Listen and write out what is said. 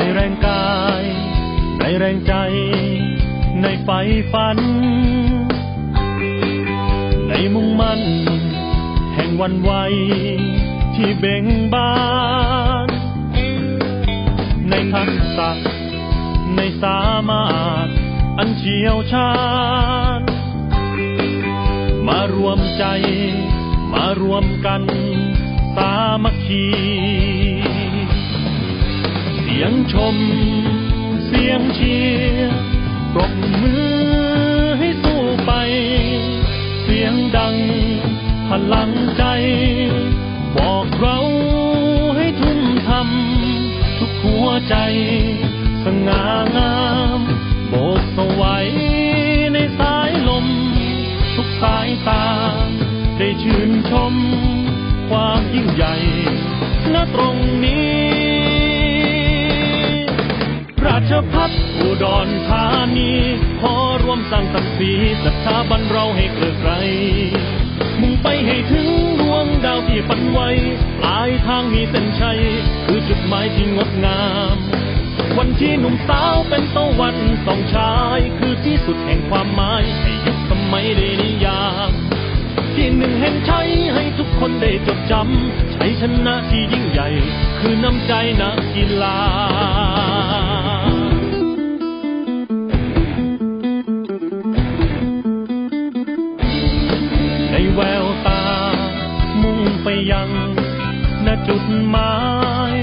ในแรงกาย ในแรงใจ ในไฟฝัน ในมุ่งมั่น แห่งวันไวที่เบ่งบาน ในทักษะ ในสามารถ อันเชี่ยวชาญ มารวมใจ มารวมกัน สามัคคี ยงชม เสียงเชียร์ปรบมือให้สู้ไป เสียงดังพลังใจ บอกเราให้ทุ่มทำทุกหัวใจ สง่างามโบกสวัยในสายลม ทุกสายตา ได้ชื่นชม ความยิ่งใหญ่ณตรงนี้ ชพัฒอุดรธานีขอรวมสร้างศักดิ์ศรีศรัทธาบันเราให้เกลือไกรมุ่งไปให้ถึงดวงดาวที่ฝันไว้ปลายทางมีเส้นชัย คือจุดหมายที่งดงาม วันที่หนุ่มสาวเป็นตะวันสองชาย คือที่สุดแห่งความหมายให้ยุคสมัยได้นิยามที่หนึ่งแห่งชัยให้ทุกคนได้จดจำชัยชนะที่ยิ่งใหญ่ คือน้ำใจนักกีฬา แววตา มุ่งไปยังณจุดหมาย